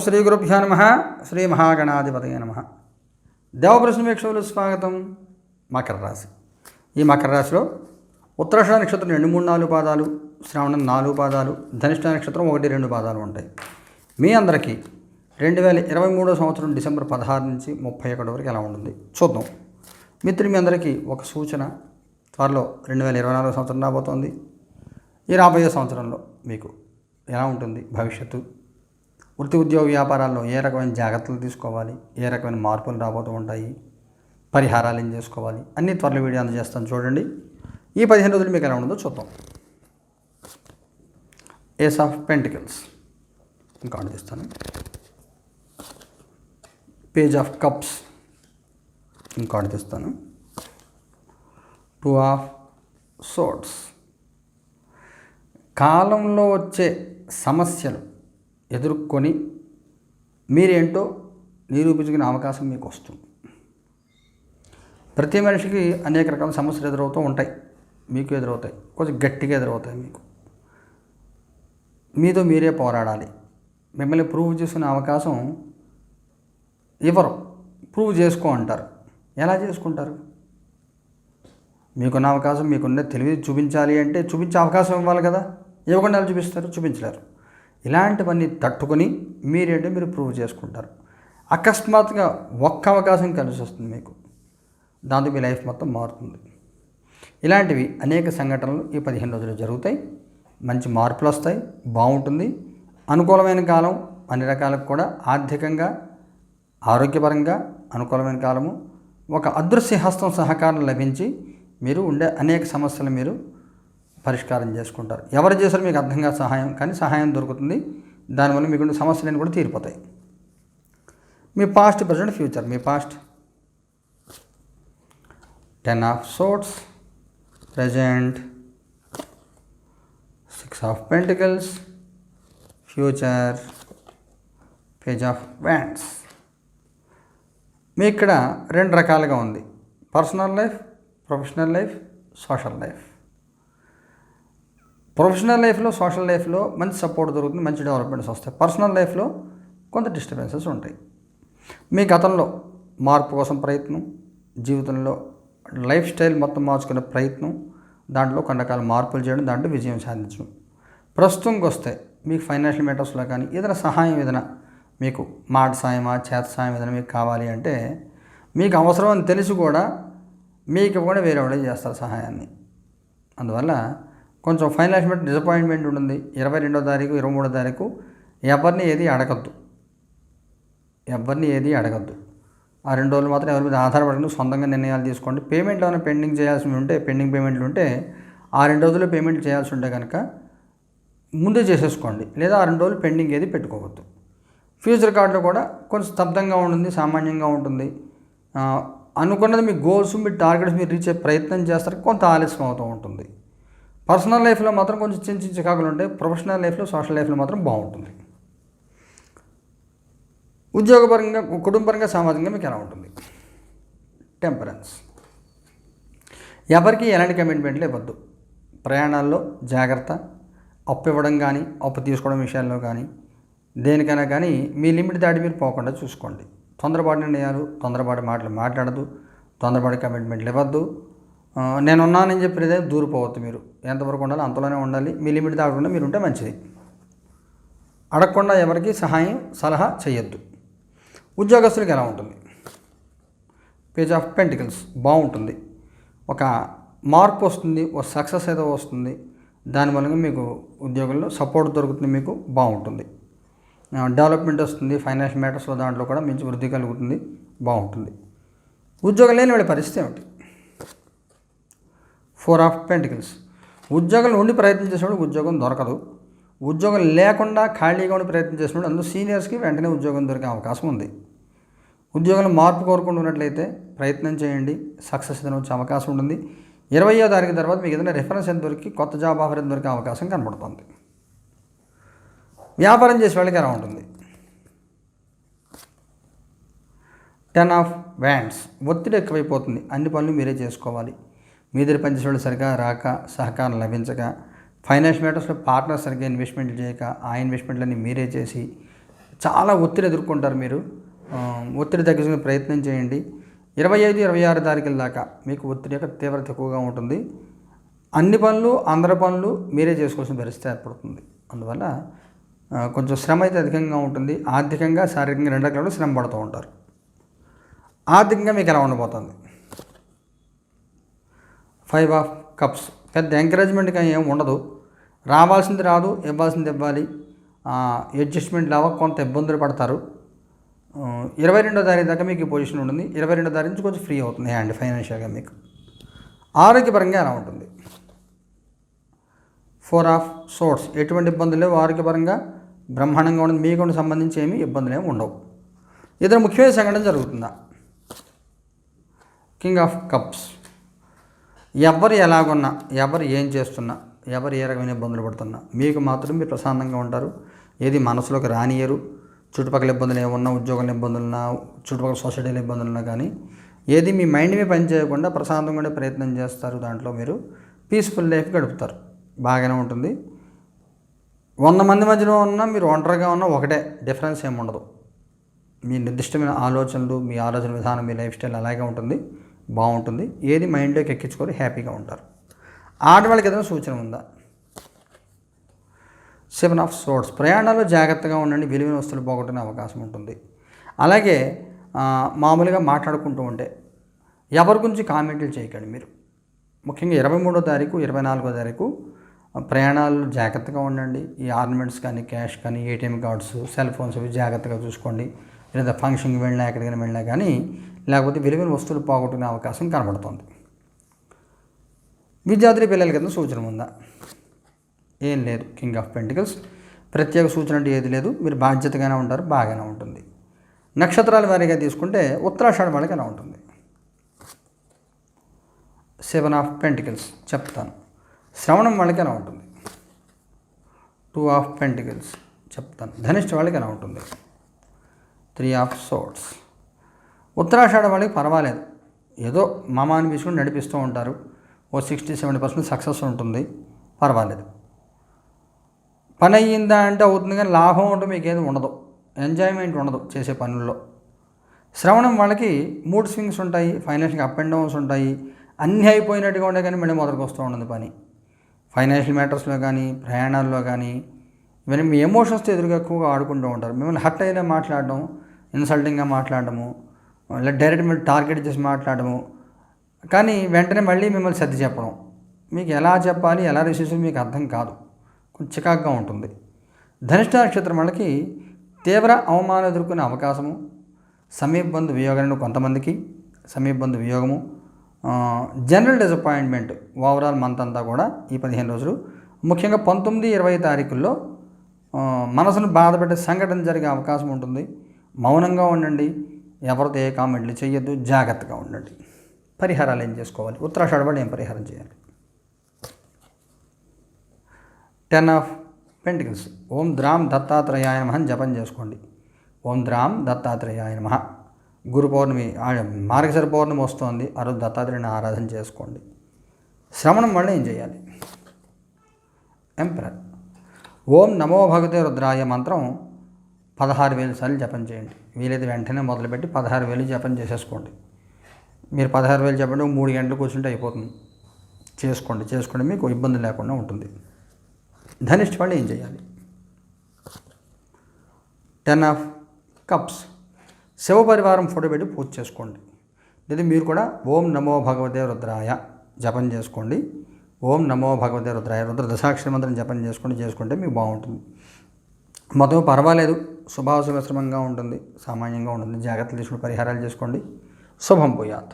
శ్రీ గురుభ్యో నమ. శ్రీ మహాగణాధిపతయ నమ. దేవప్రశ్న వీక్షకులు స్వాగతం. మకర రాశి. ఈ మకర రాశిలో ఉత్తరాష నక్షత్రం రెండు మూడు నాలుగు పాదాలు శ్రావణం నాలుగు పాదాలు ధనిష్ట నక్షత్రం ఒకటి రెండు పాదాలు ఉంటాయి. మీ అందరికీ రెండు వేల ఇరవై మూడో సంవత్సరం డిసెంబర్ పదహారు నుంచి ముప్పై ఒకటి వరకు ఎలా ఉంటుంది? చూద్దాం. మిత్రులు మీ అందరికీ ఒక సూచన. త్వరలో రెండు వేల ఇరవై నాలుగో సంవత్సరం రాబోతోంది. ఈ రాబోయే సంవత్సరంలో మీకు ఎలా ఉంటుంది? భవిష్యత్తు వృత్తి ఉద్యోగ వ్యాపారాల్లో ఏ రకమైన జాగ్రత్తలు తీసుకోవాలి? ఏ రకమైన మార్పులు రాబోతూ ఉంటాయి? పరిహారాలు ఏం చేసుకోవాలి? అన్ని త్వరలో వీడియో అందజేస్తాను చూడండి. ఈ పదిహేను రోజులు మీకు ఎలా ఉండదో చూద్దాం. ఏస్ ఆఫ్ పెంటికల్స్ ఇంకా అందిస్తాను పేజ్ ఆఫ్ కప్స్ ఇంకా అందిస్తాను టూ ఆఫ్ సోట్స్ కాలంలో వచ్చే సమస్యలు. ఎదుర్కొని మీరేంటో నిరూపించుకునే అవకాశం మీకు వస్తుంది ప్రతి మనిషికి అనేక రకాల సమస్యలు ఎదురవుతూ ఉంటాయి. మీకు ఎదురవుతాయి. కొంచెం గట్టిగా ఎదురవుతాయి మీకు. మీతో మీరే పోరాడాలి. మిమ్మల్ని ప్రూవ్ చేసుకునే అవకాశం ఇవ్వరు. ప్రూవ్ చేసుకో అంటారు. ఎలా చేసుకుంటారు? మీకున్న అవకాశం మీకున్న తెలివి చూపించాలి అంటే చూపించే అవకాశం ఇవ్వాలి కదా. ఇవ్వకుండా చూపిస్తారు? చూపించలేరు. ఇలాంటివన్నీ తట్టుకొని మీరేంటో మీరు ప్రూవ్ చేసుకుంటారు. అకస్మాత్తుగా ఒక్క అవకాశం కలిసి వస్తుంది మీకు. దాంతో మీ లైఫ్ మొత్తం మారుతుంది. ఇలాంటివి అనేక సంఘటనలు ఈ పదిహేను రోజులు జరుగుతాయి. మంచి మార్పులు వస్తాయి. బాగుంటుంది. అనుకూలమైన కాలం అన్ని రకాలకు కూడా ఆర్థికంగా ఆరోగ్యపరంగా అనుకూలమైన కాలము. ఒక అదృశ్య హస్తం సహకారం లభించి మీరు ఉండే అనేక సమస్యలు మీరు పరిష్కారం చేసుకుంటారు. ఎవరు చేశారో మీకు అర్థంగా సహాయం కానీ సహాయం దొరుకుతుంది. దానివల్ల మీకు సమస్యలన్నీ కూడా తీరిపోతాయి. మీ past present future me past ten of swords present six of pentacles future page of wands మీ ఇక్కడ రెండు రకాలుగా ఉంది. Personal life professional life social life professional లైఫ్లో సోషల్ లైఫ్లో మంచి సపోర్ట్ దొరుకుతుంది మంచి డెవలప్మెంట్స్ వస్తాయి. పర్సనల్ లైఫ్లో కొంత డిస్టర్బెన్సెస్ ఉంటాయి. మీ గతంలో మార్పు కోసం ప్రయత్నం జీవితంలో లైఫ్ స్టైల్ మొత్తం మార్చుకునే ప్రయత్నం దాంట్లో కొన్ని రకాల మార్పులు చేయడం దాంట్లో విజయం సాధించడం. ప్రస్తుతంకి వస్తే మీకు ఫైనాన్షియల్ మ్యాటర్స్లో కానీ ఏదైనా సహాయం ఏదైనా మీకు మాట సాయమా చేత సాయం ఏదైనా మీకు కావాలి అంటే మీకు అవసరం అని తెలిసి కూడా మీకు కూడా వేరే వాళ్ళే చేస్తారు సహాయాన్ని. అందువల్ల కొంచెం ఫైనల్ ఫైనాన్షియల్ డిసప్పాయింట్మెంట్ ఉంటుంది. ఇరవై రెండో తారీఖు ఇరవై మూడో తారీఖు ఎవరిని ఏది అడగద్దు. ఎవరిని ఏది అడగద్దు. ఆ రెండు రోజులు మాత్రం ఎవరి మీద ఆధారపడకుండా. సొంతంగా నిర్ణయాలు తీసుకోండి. పేమెంట్ ఏమైనా పెండింగ్ చేయాల్సి ఉంటే పెండింగ్ పేమెంట్లు ఉంటే ఆ రెండు రోజుల్లో పేమెంట్ చేయాల్సి ఉంటే కనుక ముందే చేసేసుకోండి. లేదా ఆ రెండు రోజులు పెండింగ్ ఏది పెట్టుకోవద్దు. ఫ్యూచర్ కార్డులో కూడా కొంచెం స్తబ్దంగా ఉంటుంది సామాన్యంగా ఉంటుంది. అనుకున్నది మీ గోల్స్ మీ టార్గెట్స్ మీరు రీచ్ అయ్యే ప్రయత్నం చేస్తారు. కొంత ఆలస్యం అవుతూ ఉంటుంది. పర్సనల్ లైఫ్లో మాత్రం కొంచెం చిన్న చిన్న చికాకులు ఉంటాయి ప్రొఫెషనల్ లైఫ్లో సోషల్ లైఫ్లో మాత్రం బాగుంటుంది. ఉద్యోగపరంగా కుటుంబపరంగా సామాజికంగా మీకు ఎలా ఉంటుంది? టెంపరెన్స్ ఎవరికి ఎలాంటి కమిట్మెంట్లు ఇవ్వద్దు. ప్రయాణాల్లో జాగ్రత్త అప్పు ఇవ్వడం కానీ అప్పు తీసుకోవడం విషయాల్లో కానీ దేనికైనా కానీ మీ లిమిట్ దాటి మీరు పోకుండా చూసుకోండి. తొందరపాటు నిర్ణయాలు తొందరపాటు మాటలు మాట్లాడదు తొందరపాటు కమిట్మెంట్లు ఇవ్వద్దు. ఆ, నేను ఉన్నానని చెప్పేదే దూరిపోవద్దు మీరు. ఎంతవరకు ఉండాలో అంతలోనే ఉండాలి. మీ లిమిట్ దాకుండా మీరు ఉంటే మంచిది. అడగకుండా ఎవరికి సహాయం సలహా చేయొద్దు ఉద్యోగస్తులకు ఎలా ఉంటుంది? పేజ్ ఆఫ్ పెంటికల్స్ బాగుంటుంది. ఒక మార్పు వస్తుంది ఒక సక్సెస్ ఏదో వస్తుంది. దాని వలన మీకు ఉద్యోగంలో సపోర్ట్ దొరుకుతుంది మీకు బాగుంటుంది. డెవలప్మెంట్ వస్తుంది ఫైనాన్షియల్ మ్యాటర్స్లో దాంట్లో కూడా మంచి వృద్ధి కలుగుతుంది బాగుంటుంది. ఉద్యోగం లేని వాళ్ళ పరిస్థితి ఏమిటి? Four of pentacles. ఉద్యోగం ఉండి ప్రయత్నం చేసినప్పుడు ఉద్యోగం దొరకదు. ఉద్యోగం లేకుండా ఖాళీగా ఉండి ప్రయత్నం చేసినప్పుడు అందులో సీనియర్స్కి వెంటనే ఉద్యోగం దొరికే అవకాశం ఉంది. ఉద్యోగంలో మార్పు కోరుకుంటున్నట్లయితే ప్రయత్నం చేయండి. సక్సెస్ ఏదైనా వచ్చే అవకాశం ఉంటుంది. ఇరవయో తారీఖు తర్వాత మీకు ఏదైనా రిఫరెన్స్ ఎంత దొరికి కొత్త జాబ్ ఆఫర్ ఎంత దొరికే అవకాశం కనబడుతుంది. వ్యాపారం చేసే వాళ్ళకి ఎలా ఉంటుంది? టెన్ ఆఫ్ వ్యాండ్స్ ఒత్తిడి ఎక్కువైపోతుంది. అన్ని పనులు మీరే చేసుకోవాలి. మీ దగ్గర వాళ్ళు సరిగా రాక సహకారం లభించక ఫైనాన్స్ మ్యాటర్స్లో పార్ట్నర్ సరిగ్గా ఇన్వెస్ట్మెంట్లు చేయక ఆ ఇన్వెస్ట్మెంట్లన్నీ మీరే చేసి చాలా ఒత్తిడి ఎదుర్కొంటారు మీరు. ఒత్తిడి తగ్గించుకునే ప్రయత్నం చేయండి. ఇరవై ఐదు ఇరవై ఆరు తారీఖుల దాకా మీకు ఒత్తిడి యొక్క తీవ్రత ఎక్కువగా ఉంటుంది. అన్ని పనులు అందరి పనులు మీరే చేసుకోవాల్సిన పరిస్థితి ఏర్పడుతుంది. అందువల్ల కొంచెం శ్రమ అయితే అధికంగా ఉంటుంది. ఆర్థికంగా శారీరకంగా రెండు రకాలు శ్రమ పడుతూ ఉంటారు. ఆర్థికంగా మీకు ఎలా ఉండబోతుంది? Five of cups. పెద్ద ఎంకరేజ్మెంట్గా ఏం ఉండదు. రావాల్సింది రాదు ఇవ్వాల్సింది ఇవ్వాలి. అడ్జస్ట్మెంట్ లాగా కొంత ఇబ్బందులు పడతారు. ఇరవై రెండో తారీఖు దాకా మీకు ఈ పొజిషన్ ఉంటుంది. ఇరవై రెండో తారీఖు నుంచి కొంచెం ఫ్రీ అవుతుంది హ్యాండ్ ఫైనాన్షియల్గా మీకు. ఆరోగ్యపరంగా ఎలా ఉంటుంది? Four of swords. ఎటువంటి ఇబ్బందులు లేవు. ఆరోగ్యపరంగా బ్రహ్మాండంగా ఉండదు మీకు సంబంధించి ఏమి ఇబ్బందులు ఏమి ఉండవు. ఇద్దరు ముఖ్యమైన సంఘటన జరుగుతుందా? King of cups. ఎవరు ఎలాగున్నా ఎవరు ఏం చేస్తున్నా ఎవరు ఏ రకమైన ఇబ్బందులు పడుతున్నా మీకు మాత్రం మీరు ప్రశాంతంగా ఉంటారు. ఏది మనసులోకి రానియరు చుట్టుపక్కల ఇబ్బందులు ఏమన్నా ఉద్యోగంలో ఇబ్బందులున్నా చుట్టుపక్కల సొసైటీలో ఇబ్బందులున్నా కానీ ఏది మీ మైండ్ మీద పని చేయకుండా ప్రశాంతంగా ఉండే ప్రయత్నం చేస్తారు. దాంట్లో మీరు పీస్ఫుల్ లైఫ్ గడుపుతారు. బాగానే ఉంటుంది. వంద మంది మధ్యలో ఉన్నా మీరు ఒంటరిగా ఉన్నా ఒకటే డిఫరెన్స్ ఏమి ఉండదు. మీ నిర్దిష్టమైన ఆలోచనలు మీ ఆలోచన విధానం మీ లైఫ్ స్టైల్ అలాగే ఉంటుంది. బాగుంటుంది. ఏది మైండ్లోకి ఎక్కించుకొని హ్యాపీగా ఉంటారు. ఆడవాళ్ళకి ఏదైనా సూచన ఉందా? సెవెన్ ఆఫ్ సోర్ట్స్ ప్రయాణాల్లో జాగ్రత్తగా ఉండండి. విలువైన వస్తువులు పోగొట్టుకునే అవకాశం ఉంటుంది. అలాగే మామూలుగా మాట్లాడుకుంటూ ఉంటే ఎవరి గురించి కామెంట్లు చేయకండి మీరు. ముఖ్యంగా ఇరవై మూడో తారీఖు ఇరవై నాలుగో తారీఖు ప్రయాణాలు జాగ్రత్తగా ఉండండి. ఈ ఆర్నమెంట్స్ కానీ క్యాష్ కానీ ఏటీఎం కార్డ్స్ సెల్ ఫోన్స్ అవి జాగ్రత్తగా చూసుకోండి. లేదా ఫంక్షన్కి వెళ్ళినా ఎక్కడికైనా వెళ్ళినా కానీ లేకపోతే విలువైన వస్తువులు పోగొట్టుకునే అవకాశం కనబడుతుంది. విద్యార్థుల పిల్లలకి కింద సూచన ఉందా? ఏం లేదు. కింగ్ ఆఫ్ పెంటికల్స్ ప్రత్యేక సూచన అంటే ఏది లేదు. మీరు బాధ్యతగానే ఉంటారు బాగానే ఉంటుంది. నక్షత్రాల వారీగా తీసుకుంటే ఉత్తరాషాఢ వాళ్ళకి ఎలా ఉంటుంది. సెవెన్ ఆఫ్ పెంటికల్స్ చెప్తాను. శ్రవణం వాళ్ళకి ఎలా ఉంటుంది. టూ ఆఫ్ పెంటికల్స్ చెప్తాను. ధనిష్ట వాళ్ళకి ఎలా ఉంటుంది. త్రీ ఆఫ్ సోట్స్ ఉత్తరాషాఢ వాళ్ళకి పర్వాలేదు. ఏదో మామ అనిపించుకుని నడిపిస్తూ ఉంటారు. ఓ సిక్స్టీ సెవెంటీ పర్సెంట్ సక్సెస్ ఉంటుంది. పర్వాలేదు. పని అయ్యిందా అంటే అవుతుంది కానీ లాభం అంటే మీకు ఏది ఉండదు. ఎంజాయ్మెంట్ ఉండదు చేసే పనుల్లో. శ్రవణం వాళ్ళకి మూడ్ స్వింగ్స్ ఉంటాయి ఫైనాన్షియల్ అప్ అండ్ డౌన్స్ ఉంటాయి. అన్నీ అయిపోయినట్టుగా ఉండే కానీ మళ్ళీ మొదలకు వస్తూ ఉంటుంది పని. ఫైనాన్షియల్ మ్యాటర్స్లో కానీ ప్రయాణాల్లో కానీ ఇవన్నీ మీ ఎమోషన్స్తో ఎదురుగా ఎక్కువగా ఆడుకుంటూ ఉంటారు. మిమ్మల్ని హర్ట్ అయినా మాట్లాడడం ఇన్సల్టింగ్గా మాట్లాడడము లేదా డైరెక్ట్ మీరు టార్గెట్ చేసి మాట్లాడటము కానీ వెంటనే మళ్ళీ మిమ్మల్ని సర్ది చెప్పడం. మీకు ఎలా చెప్పాలి ఎలా రిసీవ్ మీకు అర్థం కాదు. కొంచెం చికాకుగా ఉంటుంది. ధనిష్ట నక్షత్రం వాళ్ళకి తీవ్ర అవమానం ఎదుర్కొనే అవకాశము సమీప బంధు వియోగాలను కొంతమందికి సమీప బంధు వియోగము జనరల్ డిసప్పాయింట్మెంట్ ఓవరాల్ మంత్ అంతా కూడా ఈ పదిహేను రోజులు. ముఖ్యంగా పంతొమ్మిది ఇరవై తారీఖుల్లో మనసును బాధపెట్టే సంఘటన జరిగే అవకాశం ఉంటుంది. మౌనంగా ఉండండి. ఎవరితో ఏ కామెంట్లు చేయొద్దు జాగ్రత్తగా ఉండండి. పరిహారాలు ఏం చేసుకోవాలి? ఉత్తరాషాఢ వాళ్ళు ఏం పరిహారం చేయాలి? Ten of pentacles. ఓం ద్రామ్ దత్తాత్రేయాయ నమ అని జపం చేసుకోండి. ఓం ద్రామ్ దత్తాత్రేయాయ నమః. గురు పౌర్ణమి మార్గశర పౌర్ణమి వస్తోంది. ఆ రోజు దత్తాత్రేయుని ఆరాధన చేసుకోండి. శ్రవణం వల్ల ఏం చేయాలి? ఎంపరర్. ఓం నమో భగవతే రుద్రాయ మంత్రం పదహారు వేలు సార్లు జపం చేయండి. వీలైతే వెంటనే మొదలుపెట్టి పదహారు వేలు జపం చేసేసుకోండి. మీరు పదహారు వేలు చెప్పండి మూడు గంటలు కూర్చుంటే అయిపోతుంది. చేసుకోండి చేసుకోండి మీకు ఇబ్బంది లేకుండా ఉంటుంది. ధనిష్ట వాళ్ళు ఏం చేయాలి? Ten of cups. శివపరివారం ఫోటో పెట్టి పూజ చేసుకోండి. లేదా మీరు కూడా ఓం నమో భగవతే రుద్రాయ జపం చేసుకోండి. ఓం నమో భగవతే రుద్రాయ రుద్ర దశాక్షరి మంత్రం జపం చేసుకోండి చేసుకుంటే మీకు బాగుంటుంది. మొత్తం పర్వాలేదు. శుభాశుభశ్రమంగా ఉంటుంది సామాన్యంగా ఉంటుంది. జాగ్రత్తలు తీసుకుని పరిహారాలు చేసుకోండి. శుభం పోయాత్